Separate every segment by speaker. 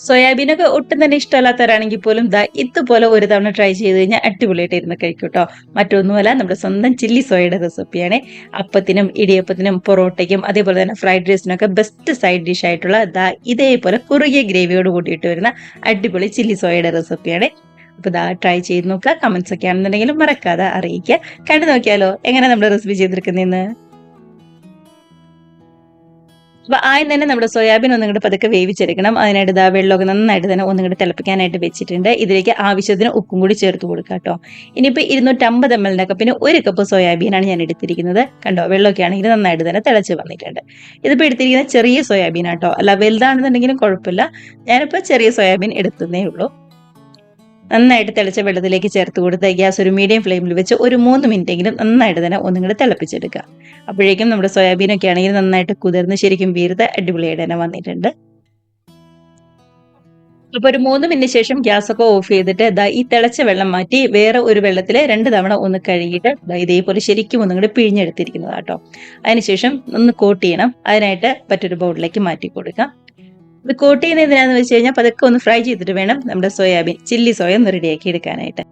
Speaker 1: സോയാബീനൊക്കെ ഒട്ടും തന്നെ ഇഷ്ടമല്ലാത്തവരാണെങ്കിൽ പോലും ദാ ഇതുപോലെ ഒരു തവണ ട്രൈ ചെയ്ത് കഴിഞ്ഞാൽ അടിപൊളിയായിട്ട് ഇരുന്ന് കഴിക്കും കേട്ടോ മറ്റൊന്നുമല്ല നമ്മുടെ സ്വന്തം ചില്ലി സോയയുടെ റെസിപ്പിയാണ് അപ്പത്തിനും ഇടിയപ്പത്തിനും പൊറോട്ടയ്ക്കും അതേപോലെ തന്നെ ഫ്രൈഡ് റൈസിനൊക്കെ ബെസ്റ്റ് സൈഡ് ഡിഷ് ആയിട്ടുള്ള ദാ ഇതേപോലെ കുറുകിയ ഗ്രേവിയോട് കൂടിയിട്ട് വരുന്ന അടിപൊളി ചില്ലി സോയയുടെ റെസിപ്പിയാണ് അപ്പോൾ ദാ ട്രൈ ചെയ്ത് നോക്കുക. കമൻസ് ഒക്കെ ആണെന്നുണ്ടെങ്കിലും മറക്കാതെ അറിയിക്കുക. കണ്ടു നോക്കിയാലോ എങ്ങനെ നമ്മുടെ റെസിപ്പി ചെയ്തെടുക്കുന്നതെന്ന് അപ്പൊ ആദ്യം തന്നെ നമ്മുടെ സോയാബീൻ ഒന്നും കൂടെ പതുക്കെ വേവിച്ചെടുക്കണം. അതിനായിട്ട് ഇതാ വെള്ളമൊക്കെ നന്നായിട്ട് തന്നെ ഒന്നും കൂടെ തിളപ്പിക്കാനായിട്ട് വെച്ചിട്ടുണ്ട്. ഇതിലേക്ക് ആവശ്യത്തിന് ഉപ്പും കൂടി ചേർത്ത് കൊടുക്കുക കേട്ടോ. ഇനിയിപ്പോൾ ഇരുന്നൂറ്റമ്പത് എം എല്ലിന്റെ കപ്പിന് ഒരു കപ്പ് സോയാബീനാണ് ഞാൻ എടുത്തിരിക്കുന്നത്. കണ്ടോ വെള്ളമൊക്കെ ആണെങ്കിൽ നന്നായിട്ട് തന്നെ തിളച്ച് വന്നിട്ടുണ്ട്. ഇതിപ്പോൾ എടുത്തിരിക്കുന്ന ചെറിയ സോയാബീൻ ആട്ടോ അല്ല വലുതാണെന്നുണ്ടെങ്കിലും കുഴപ്പമില്ല. ഞാനിപ്പോൾ ചെറിയ സോയാബീൻ എടുത്തതേ ഉള്ളൂ. നന്നായിട്ട് തിളച്ച വെള്ളത്തിലേക്ക് ചേർത്ത് കൊടുത്ത് ഗ്യാസ് ഒരു മീഡിയം ഫ്ലെയിമിൽ വെച്ച് ഒരു മൂന്ന് മിനിറ്റെങ്കിലും നന്നായിട്ട് തന്നെ ഒന്നും കൂടെ തിളപ്പിച്ചെടുക്കുക. അപ്പോഴേക്കും നമ്മുടെ സോയാബീനൊക്കെ ആണെങ്കിൽ നന്നായിട്ട് കുതിർന്ന് ശരിക്കും വീർത്ത് അടിപൊളിയായിട്ട് തന്നെ വന്നിട്ടുണ്ട്. അപ്പോൾ ഒരു മൂന്ന് മിനിറ്റ് ശേഷം ഗ്യാസ് ഒക്കെ ഓഫ് ചെയ്തിട്ട് ഇതാ ഈ തിളച്ച വെള്ളം മാറ്റി വേറെ ഒരു വെള്ളത്തിൽ രണ്ട് തവണ ഒന്ന് കഴുകിയിട്ട് ഇതേപോലെ ശരിക്കും ഒന്നും പിഴിഞ്ഞെടുത്തിരിക്കുന്നതാട്ടോ. അതിനുശേഷം ഒന്ന് കോട്ട് ചെയ്യണം. അതിനായിട്ട് മറ്റൊരു ബൗളിലേക്ക് മാറ്റി കൊടുക്കാം ഇത് കോട്ട് ചെയ്യുന്ന എന്തിനാന്ന് വെച്ച് കഴിഞ്ഞാൽ പതുക്കെ ഒന്ന് ഫ്രൈ ചെയ്തിട്ട് വേണം നമ്മുടെ സോയാബീൻ ചില്ലി സോയ ഒന്ന് റെഡിയാക്കി എടുക്കാനായിട്ട്.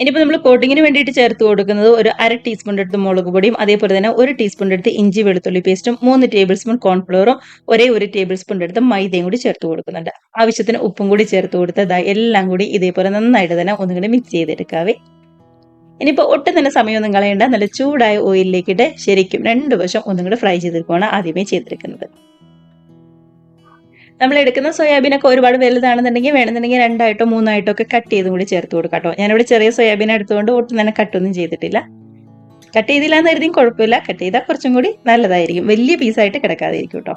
Speaker 1: ഇനിയിപ്പോൾ നമ്മൾ കോട്ടിങ്ങിന് വേണ്ടിയിട്ട് ചേർത്ത് കൊടുക്കുന്നത് ഒരു അര ടീസ്പൂൺ എടുത്ത് മുളക് പൊടിയും അതേപോലെ തന്നെ ഒരു ടീസ്പൂൺ എടുത്ത് ഇഞ്ചി വെളുത്തുള്ളി പേസ്റ്റും മൂന്ന് ടേബിൾ സ്പൂൺ കോൺഫ്ലോറും ഒരേ ഒരു ടേബിൾ സ്പൂൺ എടുത്ത് മൈദയും കൂടി ചേർത്ത് കൊടുക്കുന്നുണ്ട്. ആവശ്യത്തിന് ഉപ്പും കൂടി ചേർത്ത് കൊടുത്ത് എല്ലാം കൂടി ഇതേപോലെ നന്നായിട്ട് തന്നെ ഒന്നും കൂടി മിക്സ് ചെയ്തെടുക്കാവേ. ഇനിയിപ്പോൾ ഒട്ടും തന്നെ സമയമൊന്നും കളയേണ്ട നല്ല ചൂടായ ഓയിലിലേക്കിട്ട് ശരിക്കും രണ്ട് വശം ഒന്നും കൂടി ഫ്രൈ ചെയ്തെടുക്കുകയാണ് ആദ്യമേ ചെയ്തെടുക്കുന്നത്. നമ്മൾ എടുക്കുന്ന സോയാബീനൊക്കെ ഒരുപാട് വലുതാണെന്നുണ്ടെങ്കിൽ വേണമെന്നുണ്ടെങ്കിൽ രണ്ടായിട്ടോ മൂന്നായിട്ടോ ഒക്കെ കട്ട് ചെയ്തും കൂടി ചേർത്ത് കൊടുക്കാം കേട്ടോ. ഞാനിവിടെ ചെറിയ സോയാബീൻ എടുത്തുകൊണ്ട് ഒട്ടും തന്നെ കട്ടൊന്നും ചെയ്തിട്ടില്ല. കട്ട് ചെയ്തില്ല എന്ന് കരുതിയും കുഴപ്പമില്ല. കട്ട് ചെയ്താൽ കുറച്ചും കൂടി നല്ലതായിരിക്കും. വലിയ പീസായിട്ട് കിടക്കാതിരിക്കും കേട്ടോ.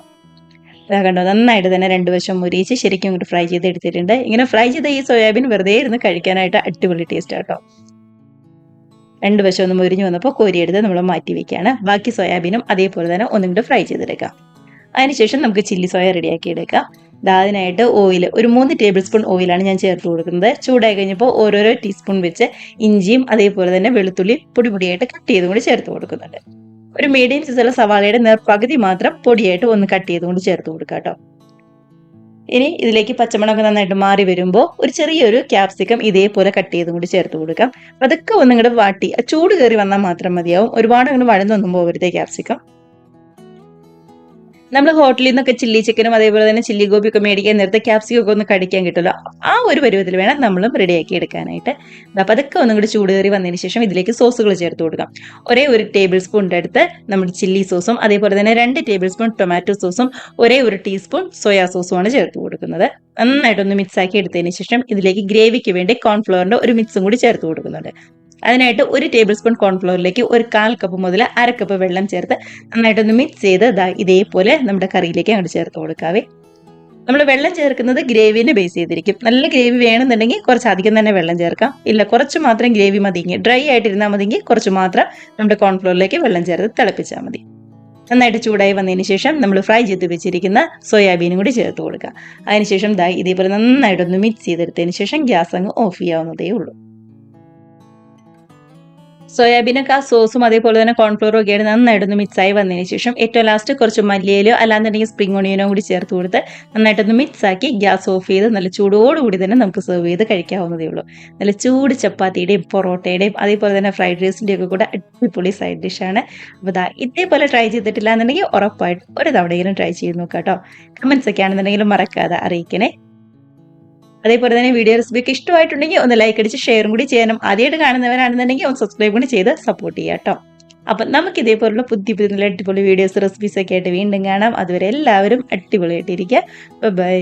Speaker 1: അതാ കണ്ടോ നന്നായിട്ട് തന്നെ രണ്ട് വശം മുരിച്ച് ശരിക്കും ഇങ്ങോട്ട് ഫ്രൈ ചെയ്ത് എടുത്തിട്ടുണ്ട്. ഇങ്ങനെ ഫ്രൈ ചെയ്ത ഈ സോയാബീൻ വെറുതെ ഇരുന്ന് കഴിക്കാനായിട്ട് അടിപൊളി ടേസ്റ്റ് കേട്ടോ. രണ്ട് വശം ഒന്ന് മുരിഞ്ഞു വന്നപ്പോൾ കോരിയെടുത്ത് നമ്മൾ മാറ്റി വെക്കുകയാണ്. ബാക്കി സോയാബീനും അതേപോലെ തന്നെ ഒന്നും കൂടി ഫ്രൈ ചെയ്തെടുക്കാം. അതിനുശേഷം നമുക്ക് ചില്ലി സോയ റെഡിയാക്കി എടുക്കാം അതിനായിട്ട് ഓയിൽ ഒരു മൂന്ന് ടേബിൾ സ്പൂൺ ഓയിലാണ് ഞാൻ ചേർത്ത് കൊടുക്കുന്നത്. ചൂടായി കഴിഞ്ഞപ്പോൾ ഓരോരോ ടീസ്പൂൺ വെച്ച് ഇഞ്ചിയും അതേപോലെ തന്നെ വെളുത്തുള്ളി പൊടി പൊടിയായിട്ട് കട്ട് ചെയ്തും കൂടി ചേർത്ത് കൊടുക്കുന്നുണ്ട്. ഒരു മീഡിയം സൈസുള്ള സവാളയുടെ നേർപ്പകുതി മാത്രം പൊടിയായിട്ട് ഒന്ന് കട്ട് ചെയ്തും കൊണ്ട് ചേർത്ത് കൊടുക്കുക കേട്ടോ. ഇനി ഇതിലേക്ക് പച്ചമുളക് നന്നായിട്ട് മാറി വരുമ്പോൾ ഒരു ചെറിയൊരു ക്യാപ്സിക്കം ഇതേപോലെ കട്ട് ചെയ്തും കൂടി ചേർത്ത് കൊടുക്കാം. അതൊക്കെ ഒന്നും കൂടെ വാട്ടി ചൂട് കയറി വന്നാൽ മാത്രം മതിയാവും. ഒരുപാട് അങ്ങനെ വഴന്നൊന്നും പോകരുത് ക്യാപ്സിക്കം നമ്മൾ ഹോട്ടലിൽ നിന്നൊക്കെ ചില്ലി ചിക്കനും അതേപോലെ തന്നെ ചില്ലി ഗോപിയൊക്കെ മേടിക്കാൻ നേരത്തെ ക്യാപ്സിക്കം ഒക്കെ ഒന്ന് കടിക്കാൻ കിട്ടുമല്ലോ. ആ ഒരു പരുവത്തിൽ വേണം നമ്മളും റെഡിയാക്കി എടുക്കാനായിട്ട്. അപ്പോൾ അതൊക്കെ ഒന്നും കൂടി ചൂട് കയറി വന്നതിന് ശേഷം ഇതിലേക്ക് സോസുകൾ ചേർത്ത് കൊടുക്കാം. ഒരേ ഒരു ടേബിൾ സ്പൂണിന്റെ അടുത്ത് നമ്മുടെ ചില്ലി സോസും അതേപോലെ തന്നെ രണ്ട് ടേബിൾ സ്പൂൺ ടൊമാറ്റോ സോസും ഒരേ ഒരു ടീസ്പൂൺ സോയാ സോസുമാണ് ചേർത്ത് കൊടുക്കുന്നത്. നന്നായിട്ടൊന്ന് മിക്സ് ആക്കി എടുത്തതിന് ശേഷം ഇതിലേക്ക് ഗ്രേവിക്ക് വേണ്ടി കോൺഫ്ലവറിന്റെ ഒരു മിക്സും കൂടി ചേർത്ത് കൊടുക്കുന്നുണ്ട്. അതിനായിട്ട് ഒരു ടേബിൾ സ്പൂൺ കോൺഫ്ലോറിലേക്ക് ഒരു കാൽ കപ്പ് മുതൽ അര കപ്പ് വെള്ളം ചേർത്ത് നന്നായിട്ടൊന്ന് മിക്സ് ചെയ്ത് ഇതാ ഇതേപോലെ നമ്മുടെ കറിയിലേക്ക് അങ്ങോട്ട് ചേർത്ത് കൊടുക്കാവേ. നമ്മൾ വെള്ളം ചേർക്കുന്നത് ഗ്രേവിനെ ബേസ് ചെയ്തിരിക്കും. നല്ല ഗ്രേവി വേണമെന്നുണ്ടെങ്കിൽ കുറച്ച് അധികം തന്നെ വെള്ളം ചേർക്കാം. ഇല്ല കുറച്ച് മാത്രം ഗ്രേവി മതിയെങ്കിൽ ഡ്രൈ ആയിട്ടിരുന്നാൽ മതിയെങ്കിൽ കുറച്ച് മാത്രം നമ്മുടെ കോൺഫ്ലോറിലേക്ക് വെള്ളം ചേർത്ത് തിളപ്പിച്ചാൽ മതി. നന്നായിട്ട് ചൂടായി വന്നതിന് ശേഷം നമ്മൾ ഫ്രൈ ചെയ്ത് വെച്ചിരിക്കുന്ന സോയാബീനും കൂടി ചേർത്ത് കൊടുക്കുക അതിനുശേഷം ദാ ഇതേപോലെ നന്നായിട്ടൊന്ന് മിക്സ് ചെയ്തെടുത്തതിന് ശേഷം ഗ്യാസ് അങ്ങ് ഓഫ് ചെയ്യാവുന്നതേ ഉള്ളൂ. സോയാബീനൊക്കെ ആ സോസും അതേപോലെ തന്നെ കോൺഫ്ലോറും ഒക്കെയാണ് നന്നായിട്ടൊന്ന് മിക്സായി വന്നതിന് ശേഷം ഏറ്റവും ലാസ്റ്റ് കുറച്ച് മല്ലിയിലോ അല്ലാന്നുണ്ടെങ്കിൽ സ്പ്രിംഗ് ഓണിയനോ കൂടി ചേർത്ത് കൊടുത്ത് നന്നായിട്ടൊന്ന് മിക്സാക്കി ഗ്യാസ് ഓഫ് ചെയ്ത് നല്ല ചൂടോടുകൂടി തന്നെ നമുക്ക് സെർവ് ചെയ്ത് കഴിക്കാവുന്നതേ ഉള്ളൂ. നല്ല ചൂട് ചപ്പാത്തിയുടെയും പൊറോട്ടയുടെയും അതേപോലെ തന്നെ ഫ്രൈഡ് റൈസിന്റെയും ഒക്കെ കൂടെ അടിപൊളി സൈഡ് ഡിഷാണ് അപ്പോൾ ഇതാ ഇതേപോലെ ട്രൈ ചെയ്തിട്ടില്ല എന്നുണ്ടെങ്കിൽ ഉറപ്പായിട്ട് ഒരു തവണയെങ്കിലും ട്രൈ ചെയ്ത് നോക്കാം കേട്ടോ. കമൻസ് ഒക്കെ ആണെന്നുണ്ടെങ്കിലും മറക്കാതെ അറിയിക്കണേ. അതേപോലെ തന്നെ വീഡിയോ റെസിപ്പിക്ക് ഇഷ്ടമായിട്ടുണ്ടെങ്കിൽ ഒന്ന് ലൈക്ക് അടിച്ച് ഷെയറും കൂടി ചെയ്യണം. ആദ്യമായിട്ട് കാണുന്നവരാണെന്നുണ്ടെങ്കിൽ ഒന്ന് സബ്സ്ക്രൈബ് കൂടി ചെയ്ത് സപ്പോർട്ട് ചെയ്യാം കേട്ടോ അപ്പം നമുക്ക് ഇതേപോലുള്ള പുതിയ പുതിയ അടിപൊളി വീഡിയോസ് റെസിപ്പീസ് ഒക്കെ ആയിട്ട് വീണ്ടും കാണാം. അതുവരെ എല്ലാവരും അടിപൊളിയായിട്ടിരിക്കുക. ബൈ